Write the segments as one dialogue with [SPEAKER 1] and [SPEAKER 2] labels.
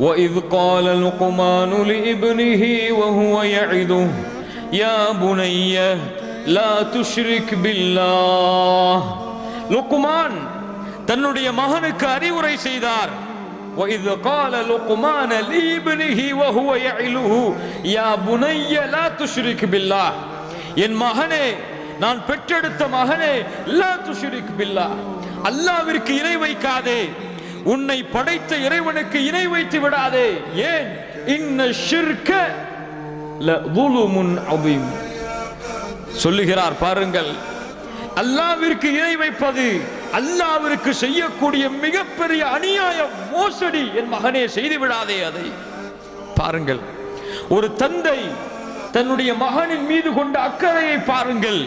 [SPEAKER 1] وإذ قال لقمان لابنه وهو يعده يا بني لا تشرك بالله லுக்குமான் தன்னுடைய மகனுக்கு அறிவுரை செய்தார் وإذ قال لقمان لابنه وهو يعله يا بني لا تشرك بالله. என் மகனே நான் பெற்றெடுத்த மகனே லா துஷ்ரிக் பில்லா. அல்லாவிற்கு இணை வைக்காதே. உன்னை படைத்த இறைவனுக்கு இணை வைத்து விடாதே. ஏன்? இன்ன ஷிர்க லதுலுமுன் அபிம் சொல்லுகிறார் பாருங்கள். அல்லாவிற்கு இணை வைப்பது அல்லாவிற்கு செய்யக்கூடிய மிகப்பெரிய அநியாய மோசடி என் மகனே செய்து விடாதே அதை. பாருங்கள். ஒரு தந்தை தன்னுடைய மகனின் மீது கொண்ட அக்கறையை பாருங்கள்.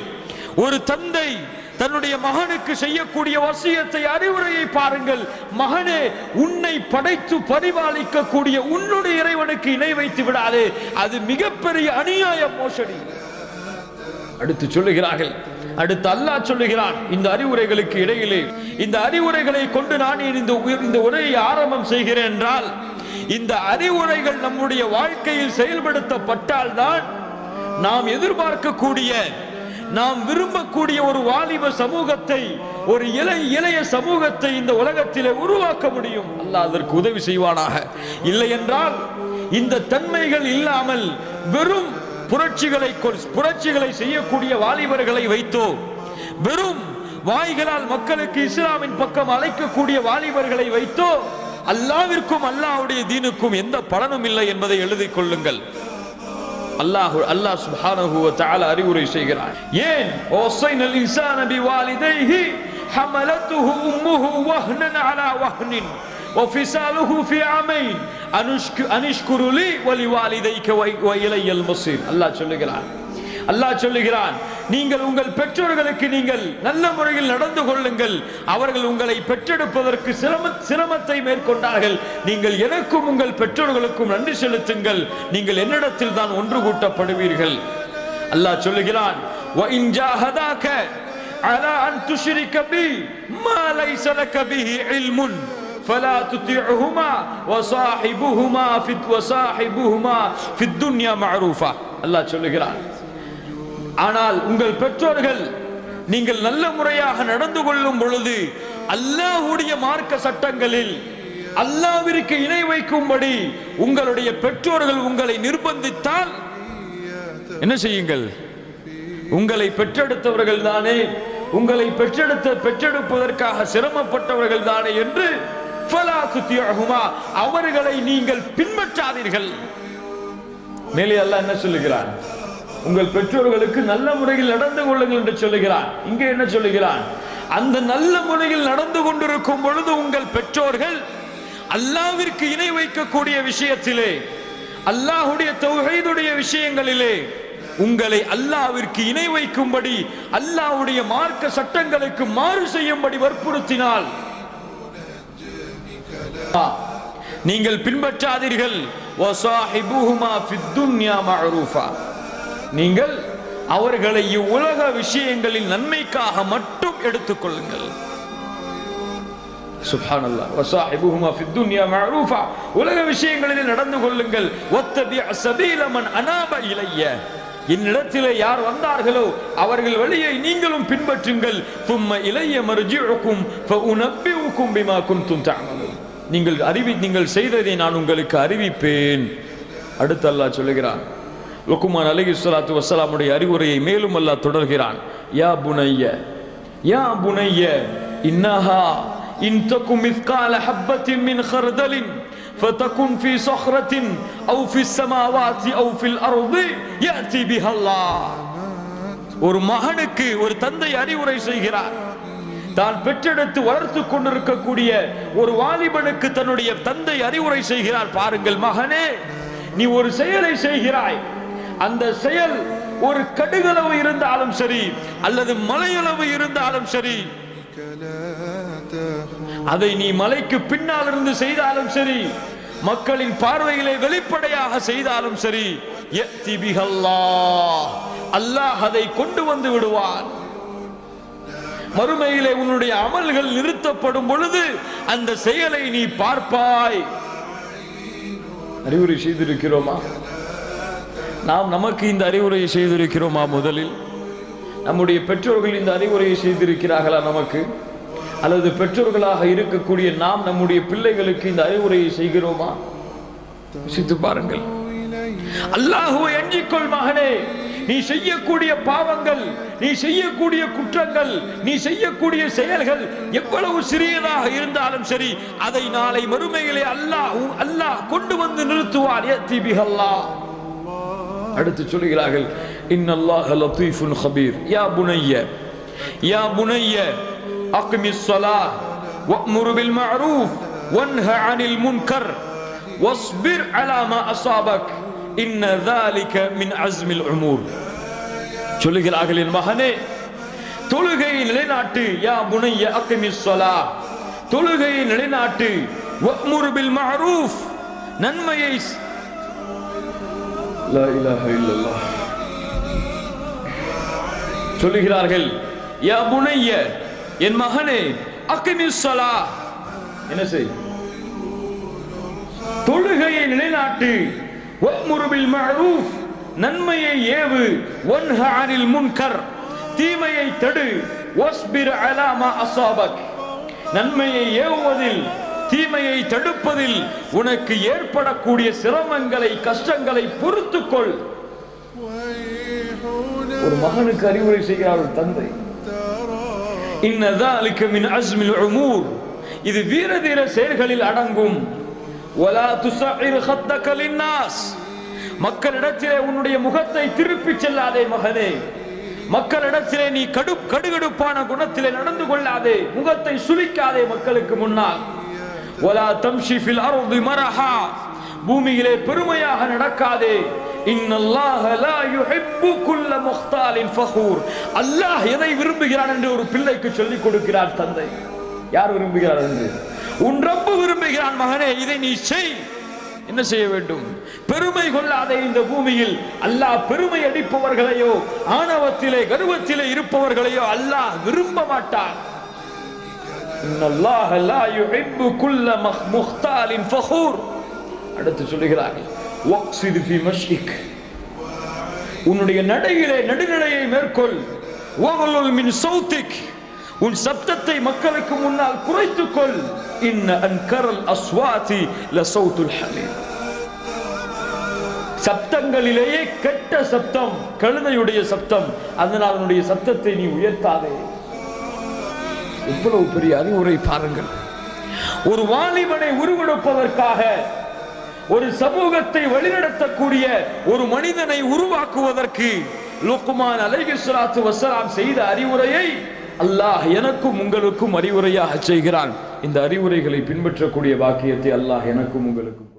[SPEAKER 1] ஒரு தந்தை தன்னுடைய மகனுக்கு செய்யக்கூடிய வசியத்தை அறிவுரையை பாருங்கள். மகனே உன்னை படைத்து பரிபாலிக்கக்கூடிய உன்னுடைய இறைவனுக்கு இணை வைத்து விடாதே. அது மிகப்பெரிய அநியாய மோசடி. அடுத்து சொல்லுகிறார்கள். அடுத்து அல்லாஹ் சொல்லுகிறான் இந்த அறிவுரைகளுக்கு இடையிலே இந்த அறிவுரைகளை கொண்டு நான் இந்த இந்த உரையை ஆரம்பம் செய்கிறேன் என்றால் இந்த அறிவுரைகள் நம்முடைய வாழ்க்கையில் செயல்படுத்தப்பட்டால் தான் நாம் எதிர்பார்க்கக்கூடிய நாம் விரும்பக்கூடிய ஒரு வாலிப சமூகத்தை ஒரு இளை இளைய சமூகத்தை இந்த உலகத்திலே உருவாக்க முடியும். அல்லாஹ் அதற்கு உதவி செய்வானாக. இல்லை என்றால் இந்த தன்மைகள் இல்லாமல் வெறும் புரட்சிகளை புரட்சிகளை செய்யக்கூடிய வாலிபர்களை வைத்தோ வெறும் வாய்களால் மக்களுக்கு இஸ்லாமின் பக்கம் அழைக்கக்கூடிய வாலிபர்களை வைத்தோ அல்லாவிற்கும் அல்லாஹுடைய தீனுக்கும் எந்த பலனும் இல்லை என்பதை எழுதி கொள்ளுங்கள். அல்லாஹு அல்லாஹ் சுப்ஹானஹு வ அறிவுரை செய்கிறார். ஏன்? வஸைனல் இன்சான பிவாலிதைஹி ஹமலத்துஹு உம்முஹு வஹ்னன் அலா வஹ்னின். வஃபிசாலுஹு ஃபி ஆமைன் أنشك أنشكر لي ولوالديك وإ- وإلي المصير அல்லாஹ் சொல்லுகிறான் அல்லாஹ் சொல்லுகிறான் நீங்கள் உங்கள் பெற்றோர்களுக்கு நீங்கள் நல்ல முறையில் நடந்து கொள்ளுங்கள் அவர்கள் உங்களை பெற்றெடுப்பதற்கு சிரம சிரமத்தை மேற்கொண்டார்கள் நீங்கள் எனக்கும் உங்கள் பெற்றோர்களுக்கும் நன்றி செலுத்துங்கள் நீங்கள் என்னிடத்தில் தான் ஒன்று கூட்டப்படுவீர்கள் அல்லாஹ் சொல்லுகிறான் وَإِنْ جَاهَدَاكَ على أن تشرك بي ما ليس لك به علم فلا تطيعهما وصاحبهما في وصاحبهما في الدنيا معروفا الله சொல்லுகிறான் ஆனால் உங்கள் பெற்றோர்கள் நீங்கள் நல்ல முறையாக நடந்து கொள்ளும் பொழுது அல்லாஹ்வுடைய மார்க்க சட்டங்களில் அல்லாவிற்கு இணை வைக்கும்படி உங்களுடைய பெற்றோர்கள் உங்களை நிர்பந்தித்தால் என்ன செய்யுங்கள் உங்களை பெற்றெடுத்தவர்கள் தானே உங்களை பெற்றெடுத்த பெற்றெடுப்பதற்காக சிரமப்பட்டவர்கள் தானே என்று ஃபலா துத்தியஹுமா, அவர்களை நீங்கள் பின்பற்றாதீர்கள். மேலே அல்லாஹ் என்ன சொல்லுகிறான்? உங்கள் பெற்றோர்களுக்கு நல்ல முறையில் நடந்து கொள்ளுங்கள் என்று சொல்லுகிறான். இங்கே என்ன சொல்லுகிறான்? அந்த நல்ல முறையில் நடந்து கொண்டிருக்கும் பொழுது உங்கள் பெற்றோர்கள் அல்லாவிற்கு இணை வைக்கக்கூடிய விஷயத்திலே அல்லாஹுடைய தொகைதுடைய விஷயங்களிலே உங்களை அல்லாவிற்கு இணை வைக்கும்படி அல்லாஹ்வுடைய மார்க்க சட்டங்களுக்கு மாறு செய்யும்படி வற்புறுத்தினால் நீங்கள் பின்பற்றாதீர்கள். நீங்கள் அவர்களை இவ்வுலக விஷயங்களில் நன்மைக்காக மட்டும் எடுத்துக்கொள்ளுங்கள் சுப்ஹானல்லாஹ். உலக விஷயங்களில் நடந்து கொள்ளுங்கள். வத்தபி அனாப இளைய என்னிடத்தில் யார் வந்தார்களோ அவர்கள் வழியை நீங்களும் பின்பற்றுங்கள். தும்ம இலைய உனப்பி உக்கும் பிமா குன்தும் தஅமலூன். நீங்கள் அறிவி நீங்கள் செய்ததை நான் உங்களுக்கு அறிவிப்பேன் அடுத்து அல்லாஹ் சொல்லுகிறான் லுக்குமான் அலைஹி ஸலாத்து வஸ்ஸலாமுடைய அறிவுரையை மேலும் அல்லாஹ் தொடர்கிறான் யா புனைய யா புனைய இன்னஹா இன் தகு மிஸ்கால ஹப்பத்தின் மின் خردل فتكن في صخرة أو في السماوات أو في الأرض يأتي بها الله ஒரு மகனுக்கு ஒரு தந்தை அறிவுரை செய்கிறார் தான் பெற்றெடுத்து வளர்த்து கொண்டிருக்கக்கூடிய ஒரு வாலிபனுக்கு தன்னுடைய தந்தை அறிவுரை செய்கிறார். பாருங்கள் மகனே நீ ஒரு செயலை செய்கிறாய். அந்த செயல் ஒரு கடுகளவு இருந்தாலும் சரி அல்லது மலையளவு இருந்தாலும் சரி அதை நீ மலைக்கு பின்னால் இருந்து செய்தாலும் சரி மக்களின் பார்வையிலே வெளிப்படையாக செய்தாலும் சரி அல்லாஹ் அதை கொண்டு வந்து விடுவான். மறுமையிலே உன்னுடைய அமல்கள் நிறுத்தப்படும் பொழுது அந்த செயலை நீ பார்ப்பாய். அறிவுரை செய்திருக்கிறோமா? நாம் நமக்கு இந்த அறிவுரையை செய்திருக்கிறோமா முதலில்? நம்முடைய பெற்றோர்கள் இந்த அறிவுரையை செய்திருக்கிறார்களா நமக்கு? அல்லது பெற்றோர்களாக இருக்கக்கூடிய நாம் நம்முடைய பிள்ளைகளுக்கு இந்த அறிவுரையை செய்கிறோமா? சித்து பாருங்கள். அல்லாஹுவை அஞ்சிக்கொள் மகனே. நீ செய்யக்கூடிய பாவங்கள் நீ செய்யக்கூடிய குற்றங்கள் நீ செய்யக்கூடிய செயல்கள் எவ்வளவு சிறியதாக இருந்தாலும் சரி அதை நாளை மறுமையிலே அல்லாஹ் அல்லாஹ் கொண்டு வந்து நிறுத்துவார் திபிகல்லா அடுத்து சொல்கிறார்கள் இன்னல்லாஹ் லத்தீஃபுன் ஹபீர் யா புனைய யா புனைய அக்மிஸ் ஸலா வஅமுரு பில் மஅரூஃப் வன்ஹ அனில் முன்கர் வஸ்பிர் அலா மா அஸாபக். إن ذلك من عزم الأمور சொல்லுகிறார்கள் என் மகனே தொழுகையை நிலைநாட்டு யா புனைய அக்மிஸ் ஸலாஹ் தொழுகையை நிலைநாட்டு வஅமுரு பில் மஅரூஃப் நன்மையை லா இலாஹ இல்லல்லாஹ் சொல்லுகிறார்கள் யா புனைய என் மகனே அக்கிமிஸ் ஸலா என்ன செய் தொழுகையை நிலைநாட்டு ஒம்முருபில் மஹரூஃப் நன்மையை ஏவு. ஒன்ஹ அனில் முன்கர். தீமையை தடு. ஒஸ்பிர் அலாமா அசாபக். நன்மையை ஏவுவதில் தீமையை தடுப்பதில் உனக்கு ஏற்படக்கூடிய சிரமங்களை கஷ்டங்களை பொறுத்து கொள் ஒரு மகனுக்கு அறிவுரை செய்கிறார் தந்தை. இன்னதான் அலிக்கமின் அஸ்மில் உமூர். இது வீர வீரதீர செயல்களில் அடங்கும். மக்களிடத்திலே உன்னுடைய முகத்தை திருப்பிச் செல்லாதே மகனே. மக்களிடத்திலே நீ கடு கடுகடுப்பான குணத்திலே நடந்து கொள்ளாதே. முகத்தை சுழிக்காதே மக்களுக்கு முன்னால். ஒலா தம்ஷி ஃபில் அர்தி பூமியிலே பெருமையாக நடக்காதே. அல்லாஹ் எதை விரும்புகிறான் என்று ஒரு பிள்ளைக்கு சொல்லிக் கொடுக்கிறார் தந்தை. யார் விரும்புகிறார் என்று? உன் ரப்பு விரும்புகிறான் மகனே இதை நீ செய். என்ன செய்ய வேண்டும்? பெருமை கொள்ளாத இந்த பூமியில் அல்லாஹ் பெருமை அடிப்பவர்களையோ ஆணவத்திலே கர்வத்திலே இருப்பவர்களையோ அல்லாஹ் விரும்ப மாட்டான். குல்ல மஹ்- முக்தாலின் அடுத்து சொல்லுகிறார்கள் உன்னுடைய நடையிலே நடுநிலையை மேற்கொள். உன் சப்தத்தை மக்களுக்கு முன்னால் குறைத்துக்கொள் إن أنكر الأصوات لصوت ஹமீர் சப்தங்களிலேயே கெட்ட சப்தம் கழுதையுடைய சப்தம். அதனால் உன்னுடைய சப்தத்தை நீ உயர்த்தாதே. எவ்வளவு பெரிய அறிவுரை பாருங்கள். ஒரு வாலிபனை உருவெடுப்பதற்காக ஒரு சமூகத்தை வழிநடத்தக்கூடிய ஒரு மனிதனை உருவாக்குவதற்கு லோக்குமான் அலைஹி வசலாம் செய்த அறிவுரையை அல்லாஹ் எனக்கும் உங்களுக்கும் அறிவுரையாக செய்கிறான். இந்த அறிவுரைகளை பின்பற்றக்கூடிய பாக்கியத்தை அல்லாஹ் எனக்கும் உங்களுக்கும்